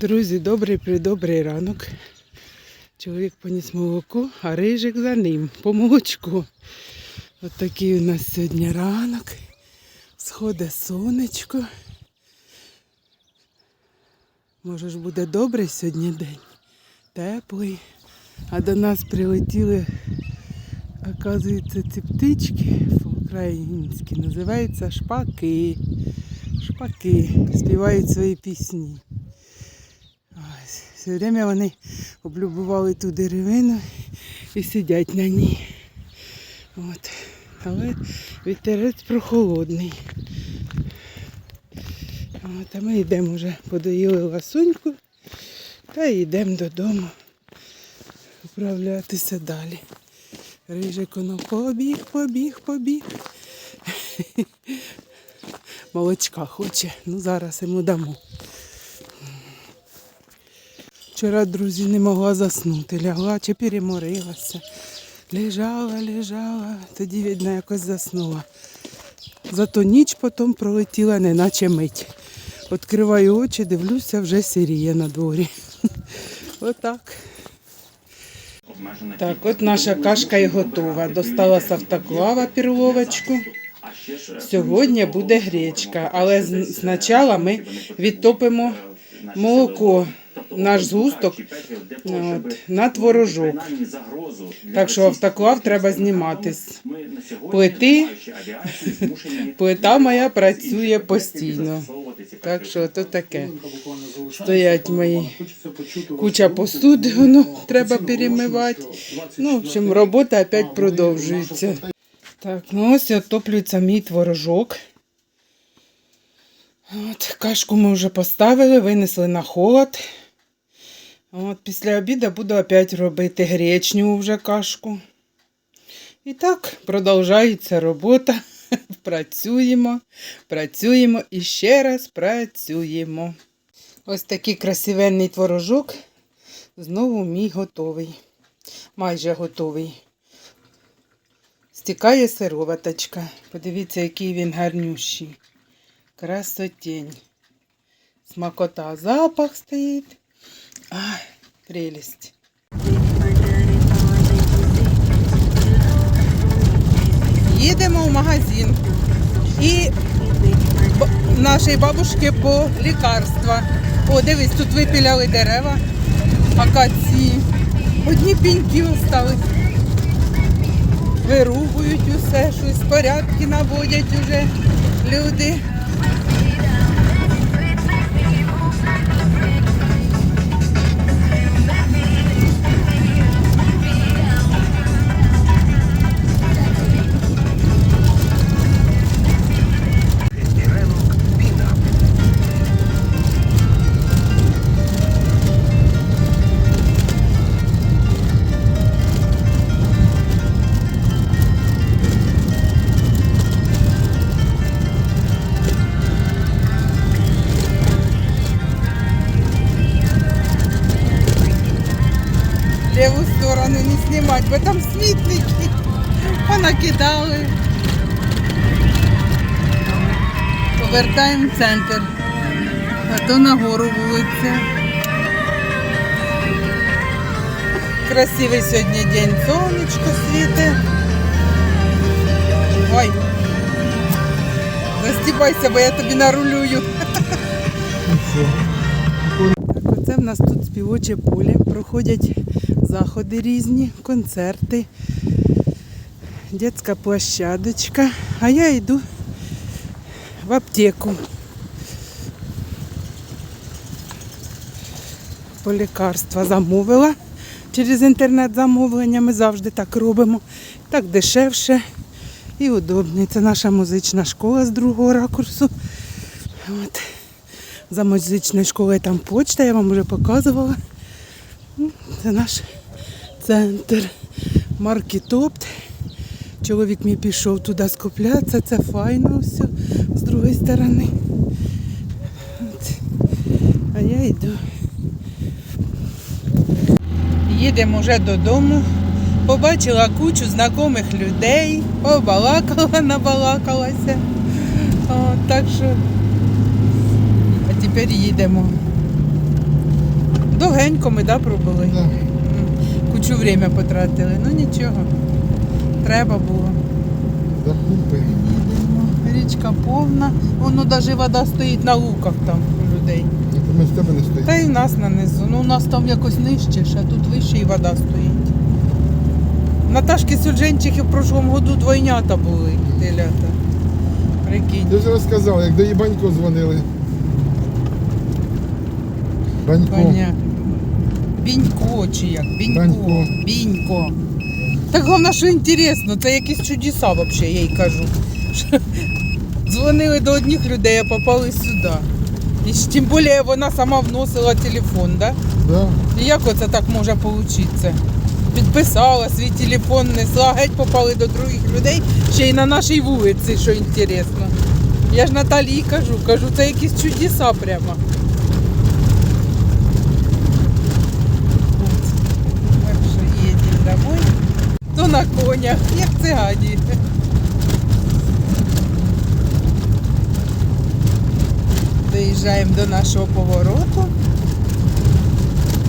Друзі, добрий придобрий ранок. Чоловік поніс молоко, а рижик за ним по молочку. От такий у нас сьогодні ранок. Сходить сонечко. Може ж буде добрий сьогодні день. Теплий. А до нас прилетіли, оказується, ці птички по-українськи. Називаються шпаки. Шпаки співають свої пісні. Все время вони облюбували ту деревину і сидять на ній. От. Але вітерець прохолодний. От, а ми йдемо вже, подоїли ласуньку та йдемо додому управлятися далі. Рижик воно побіг, побіг, побіг. Молочка хоче. Ну зараз йому дамо. Вчора, друзі, не могла заснути. Лягла чи переморилася. Лежала, лежала, тоді, видно, якось заснула. Зато ніч потім пролетіла, неначе мить. Відкриваю очі, дивлюся, вже сіріє на дворі. Отак. Так, от наша кашка і готова. Достала з автоклава перловочку. Сьогодні буде гречка, але спочатку ми відтопимо молоко, наш згусток от, на творожок. Так що автоклав треба знімати. Плити. Плита моя працює постійно. Так що то таке. Стоять мої куча посуди, воно треба перемивати. Ну, в общем, робота опять продовжується. Так, ну ось отоплюється мій творожок. От, кашку ми вже поставили, винесли на холод. От, після обіду буду опять робити гречню вже кашку. І так продовжується робота. Працюємо, працюємо і ще раз працюємо. Ось такий красивенний творожок. Знову мій готовий. Майже готовий. Стікає сироваточка. Подивіться, який він гарнющий. Красотень. Смакота, запах стоїть. Ай, прелість. Їдемо в магазин. І б- нашої бабушки по лікарства. О, дивись, тут випіляли дерева, акації. Одні піньки остались. Вирубують усе, щось порядки наводять уже люди. Знімати, бо там смітники понакидали. Повертаємо в центр. А то нагору вулиця. Красивий сьогодні день, сонечко світить. Ой. Застібайся, бо я тобі нарулюю. Так, оце в нас тут співоче поле. Проходять заходи різні, концерти, дитяча площадочка. А я йду в аптеку. По лікарства замовила. Через інтернет замовлення ми завжди так робимо. Так дешевше і удобно. Це наша музична школа з другого ракурсу. От. За музичною школою там почта, я вам вже показувала. Ну, Це наш центр маркетопт. Чоловік мій пішов туди скуплятися, це файно все з другої сторони. От. А я йду. Їдемо вже додому. Побачила кучу знайомих людей, побалакала, набалакалася. О, так що а тепер їдемо. Довгенько ми да, пробули. Кучу время потратили. Ну нічого. Треба було. До Річка повна. Воно навіть вода стоїть на луках там у людей. Ми з тебе не стоїть. Та й в нас на низу. Ну у нас там якось нижче, а тут вище і вода стоїть. Наташки Судженчихи в прошлому году двойнята були, телята. Прикинь. Ти вже розказав, як до Єбанько дзвонили. Банько. Баня. Бінько чи як? Бінько. Банько. Бінько. Так головне, що інтересно, це якісь чудеса взагалі, я їй кажу. Дзвонили до одних людей, а попали сюди. І ж тим більше вона сама вносила телефон, да? Да. І як оце так може получитися? Підписала свій телефон, несла, геть попали до других людей, ще й на нашій вулиці, що інтересно. Я ж Наталії кажу, кажу, це якісь чудеса прямо. От. Так що їдемо домой. То на конях, як цигані. Доїжджаємо до нашого повороту.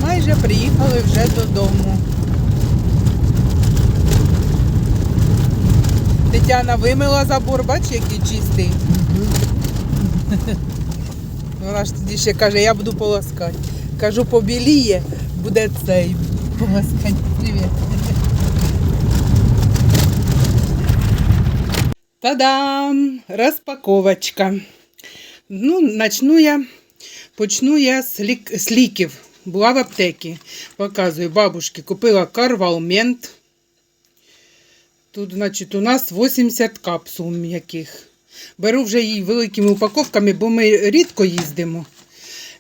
Майже приїхали вже додому. Тетяна вимила забор, бач, який чистий. Вона ж тоді ще каже, я буду полоскати. Кажу, побіліє, буде цей. Полоскати. Привіт. Та-дам! Розпаковочка. Ну, начну я, почну я з, лік, з ліків. Була в аптеці. Показую, бабушки купила карвалмент. Тут, значить, у нас 80 капсул м'яких. Беру вже її великими упаковками, бо ми рідко їздимо.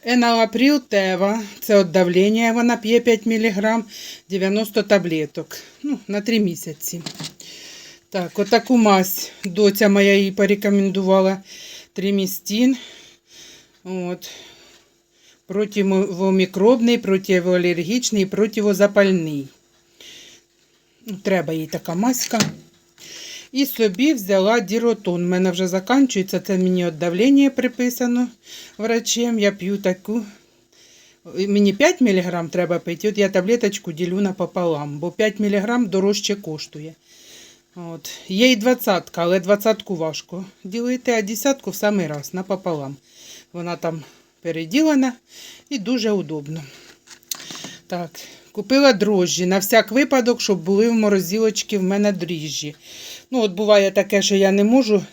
Еналаприл Тева, це від давлення, вона п'є 5 мг, 90 таблеток. Ну, на 3 місяці. Так, отаку мазь доця моя їй порекомендувала. Тримістін. От. Противомікробний, противоалергічний, противозапальний. Треба їй така маська. І собі взяла діротон. У мене вже закінчується, це мені від давлення приписано врачем. Я п'ю таку. Мені 5 мг треба пити, от я таблеточку ділю напополам, бо 5 мг дорожче коштує. От. Є і двадцятка, але двадцятку важко ділити, а десятку в самий раз напополам. Вона там переділена і дуже удобно. Так, купила дрожжі на всяк випадок, щоб були в морозилочці в мене дріжджі. Ну, от буває таке, що я не можу.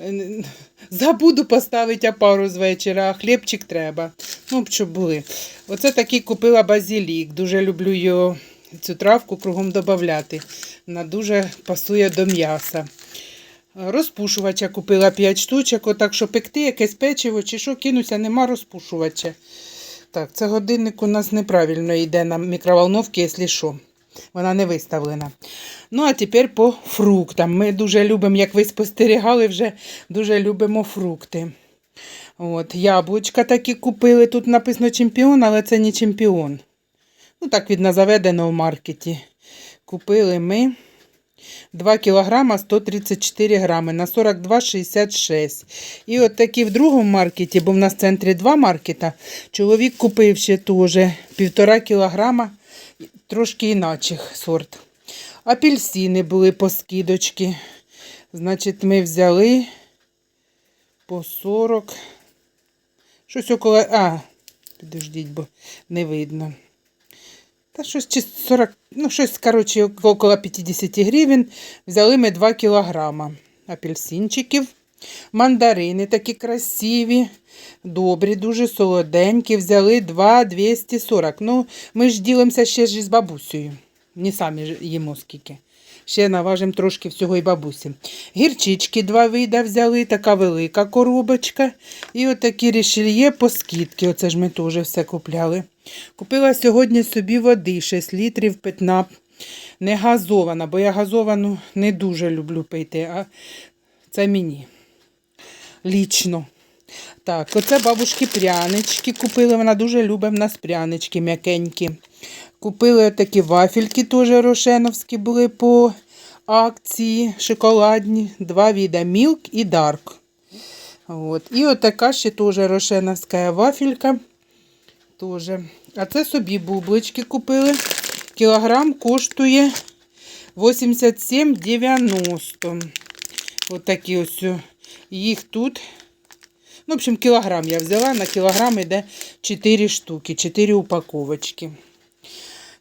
е, Забуду поставити опару з вечора, а хлібчик треба. Ну, щоб були. Оце такий купила базилік. Дуже люблю його, цю травку кругом додати. Вона дуже пасує до м'яса. Розпушувача купила 5 штучок, отак, що пекти якесь печиво чи що кинуся, нема розпушувача. Так, це годинник у нас неправильно йде на мікроволновці, якщо що. Вона не виставлена. Ну, а тепер по фруктам. Ми дуже любимо, як ви спостерігали, вже дуже любимо фрукти. От, яблучка такі купили. Тут написано чемпіон, але це не чемпіон. Ну, так видно, заведено в маркеті. Купили ми 2 кілограма 134 грами на 42,66. І от такі в другому маркеті, бо в нас в центрі два маркета, чоловік купив ще теж 1,5 кілограма, трошки іначе сорт. Апельсини були по скидочки. Значить, ми взяли по 40. Щось около. А, підождіть, бо не видно. Та щось чи 40, ну щось, коротше, около 50 гривень. Взяли ми 2 кілограма апельсинчиків. Мандарини такі красиві, добрі, дуже солоденькі. Взяли 2 240. Ну, ми ж ділимося ще ж з бабусею. Не самі їмо скільки. Ще наважимо трошки всього і бабусі. Гірчички два вида взяли, така велика коробочка. І отакі рішельє по скидки. Оце ж ми теж все купляли. Купила сьогодні собі води 6 літрів питна. Не газована, бо я газовану не дуже люблю пити, а це мені. Лічно. Так, оце бабушки прянички купили. Вона дуже любить в нас прянички м'якенькі. Купили такі вафельки, теж рошеновські були по акції шоколадні. Два віда Мілк і Дарк. От. І отака ще теж рошеновська вафелька. Тоже. А це собі бублички купили. Кілограм коштує 87,90. Ось такі ось. Їх тут. Ну, в общем, кілограм я взяла. На кілограм йде 4 штуки, 4 упаковочки.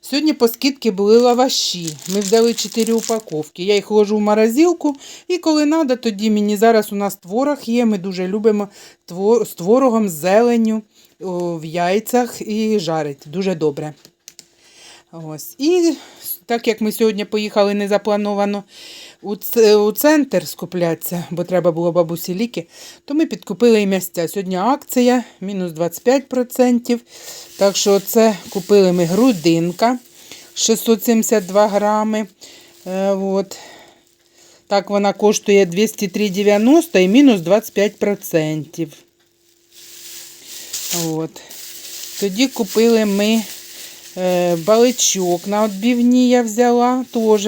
Сьогодні по скидці були лаваші. Ми взяли 4 упаковки. Я їх ложу в морозилку. І коли треба, тоді мені зараз у нас творог є. Ми дуже любимо твор- з творогом, з зеленню о, в яйцях і жарить. Дуже добре. Ось. І так як ми сьогодні поїхали незаплановано у, ц- у центр скуплятися, бо треба було бабусі ліки, то ми підкупили і місця. Сьогодні акція, мінус 25%. Так що це купили ми грудинка 672 грами. Е, от. Так вона коштує 203,90 і мінус 25%. От. Тоді купили ми е, баличок на відбивні я взяла теж.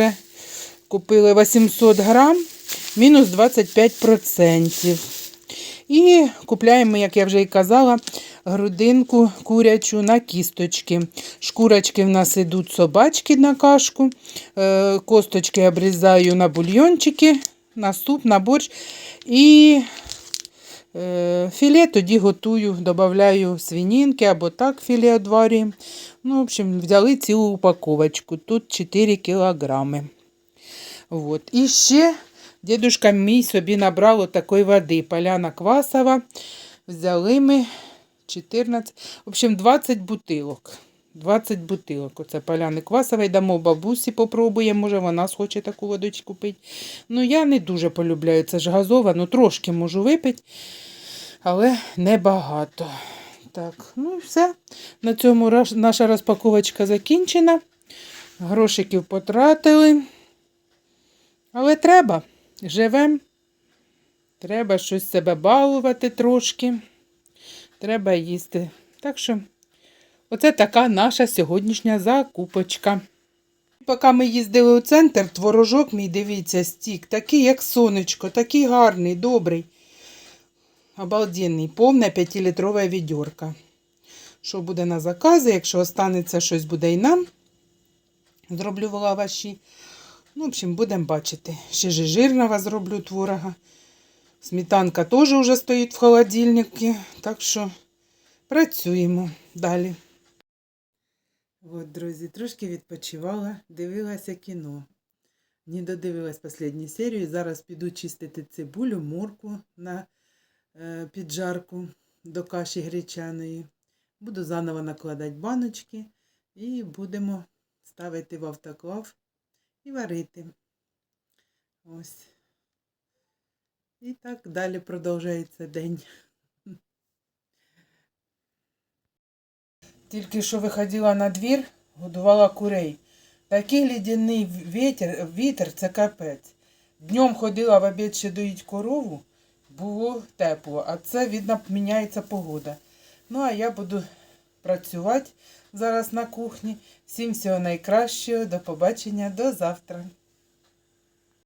Купили 800 грам, мінус 25%. І купляємо, як я вже і казала, грудинку курячу на кісточки. Шкурочки в нас йдуть собачки на кашку. Е, Косточки обрізаю на бульйончики, на суп, на борщ. І Е, Філе тоді готую, додаю свининки або так філе одварюємо. Ну, в общем, взяли цілу упаковочку. Тут 4 кілограми. Вот. І ще дідушка мій собі набрав такої води. Поляна квасова. Взяли ми 14, в общем, 20 бутилок. 20 бутилок. Оце поляни квасової. Дамо бабусі, попробуємо, може вона схоче таку водичку пити. Ну, я не дуже полюбляю, це ж газова, ну трошки можу випити, але небагато. Так, ну і все. На цьому наша розпаковочка закінчена. Грошиків потратили. Але треба. Живем. Треба щось себе балувати трошки. Треба їсти. Так що, оце така наша сьогоднішня закупочка. Поки ми їздили у центр, творожок мій, дивіться, стік, такий, як сонечко, такий гарний, добрий. Обалденний, повна 5-літрова відьорка. Що буде на закази, якщо останеться щось буде і нам. Зроблю лаваші. Ну, в общем, будемо бачити. Ще ж жирного зроблю творога. Сметанка теж вже стоїть в холодильнику. Так що працюємо далі. От, друзі, трошки відпочивала, дивилася кіно. Не додивилась останню серію. Зараз піду чистити цибулю, морку на е, піджарку до каші гречаної. Буду заново накладати баночки і будемо ставити в автоклав і варити. Ось. І так далі продовжується день. Тільки що виходила на двір, годувала курей. Такий лідяний вітер, вітер це капець. Днем ходила в обід ще доїть корову, було тепло, а це, видно, міняється погода. Ну, а я буду працювати зараз на кухні. Всім всього найкращого, до побачення, до завтра.